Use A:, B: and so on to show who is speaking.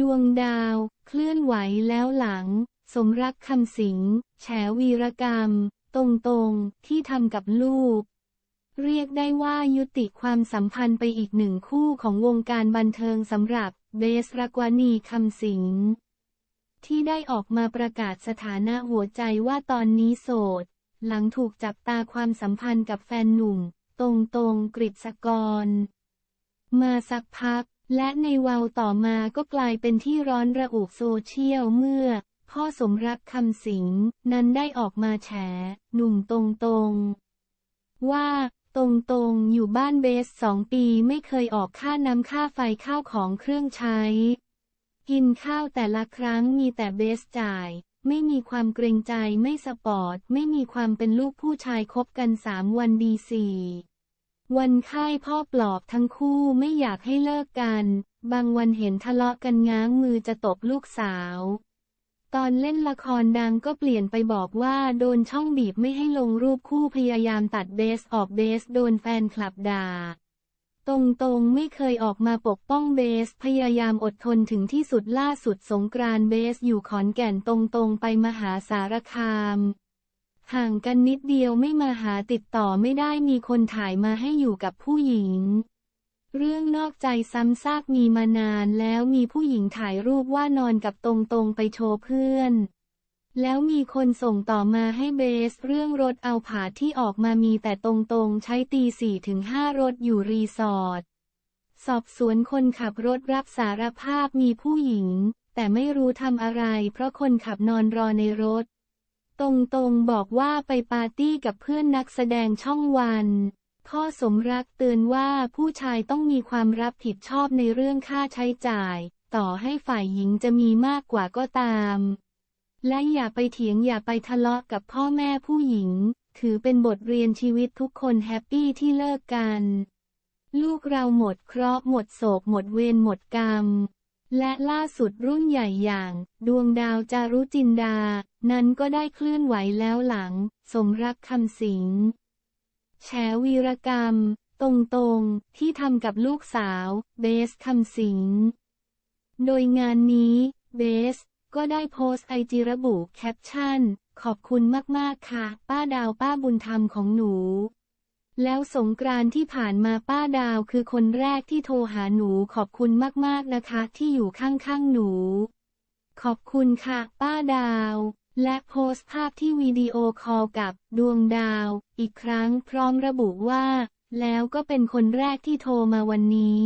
A: ดวงดาว เคลื่อนไหวแล้วหลัง สมรักคำสิง แฉวีรกรรม ตรงๆ ที่ทำกับลูก เรียกได้ว่ายุติความสัมพันธ์ไปอีกหนึ่งคู่ของวงการบันเทิงสำหรับเบสรักวานีคำสิง ที่ได้ออกมาประกาศสถานะหัวใจว่าตอนนี้โสด หลังถูกจับตาความสัมพันธ์กับแฟนหนุ่ม ตรงๆกฤษกร มาสักพัก และในวาวต่อมาก็กลายเป็นที่ร้อนระอุโซเชียลเมื่อ พ่อสมรักคำสิงนั้นได้ออกมาแฉ หนุ่มตรงๆว่าตรงๆอยู่บ้านเบสสองปีไม่เคยออกค่าน้ำค่าไฟข้าวของเครื่องใช้ กินข้าวแต่ละครั้งมีแต่เบสจ่าย ไม่มีความเกรงใจไม่สปอร์ต ไม่มีความเป็นลูกผู้ชายคบกันสามวันดีสี่ วันค่ายพ่อปลอบทั้งคู่ไม่อยากให้เลิกกัน บางวันเห็นทะเลาะกันง้างมือจะตบลูกสาว ตอนเล่นละครดังก็เปลี่ยนไปบอกว่าโดนช่องบีบไม่ให้ลงรูปคู่พยายามตัดเบสออกเบสโดนแฟนคลับด่า ตรงๆไม่เคยออกมาปกป้องเบสพยายามอดทนถึงที่สุดล่าสุดสงกรานเบสอยู่ขอนแก่นตรงๆไปมหาสารคาม ห่างกันนิดเดียวไม่มาหาติดต่อไม่ได้มีคนถ่ายมาให้อยู่กับผู้หญิง เรื่องนอกใจซ้ำซากมีมานานแล้วมีผู้หญิงถ่ายรูปว่านอนกับตรงๆไปโชว์เพื่อน แล้วมีคนส่งต่อมาให้เบสเรื่องรถเอาผาที่ออกมามีแต่ตรงๆ ใช้ตีสี่ถึงห้ารถอยู่รีสอร์ทสอบสวนคนขับรถรับสารภาพมีผู้หญิง แต่ไม่รู้ทำอะไรเพราะคนขับนอนรอในรถ ตรงๆบอกว่าไปปาร์ตี้กับเพื่อนนักแสดงช่องวันพ่อสมรักเตือนว่าผู้ชายต้องมีความรับผิดชอบในเรื่องค่าใช้จ่าย ต่อให้ฝ่ายหญิงจะมีมากกว่าก็ตาม และอย่าไปเถียงอย่าไปทะเลาะกับพ่อแม่ผู้หญิง ถือเป็นบทเรียนชีวิตทุกคนแฮปปี้ที่เลิกกัน ลูกเราหมดเคราะห์หมดโศกหมดเวรหมดกรรม และล่าสุดรุ่นใหญ่อย่าง ดวงดาวจารุจินดา นั้นก็ได้เคลื่อนไหวแล้วหลัง สมรักคำสิงแฉวีรกรรม ตรงๆ ที่ทำกับลูกสาว เบสคำสิง โดยงานนี้ เบส ก็ได้โพสต์ไอจีระบุแคปชั่น ขอบคุณมากๆค่ะ ป้าดาวป้าบุญธรรมของหนู แล้วสงกรานต์ที่ผ่านมาป้าดาวคือคนแรกที่โทรหาหนูขอบคุณมากๆนะคะ ที่อยู่ข้างๆหนู ขอบคุณค่ะ ป้าดาว และโพสต์ภาพที่วิดีโอคอลกับดวงดาว อีกครั้งพร้อมระบุว่า แล้วก็เป็นคนแรกที่โทรมาวันนี้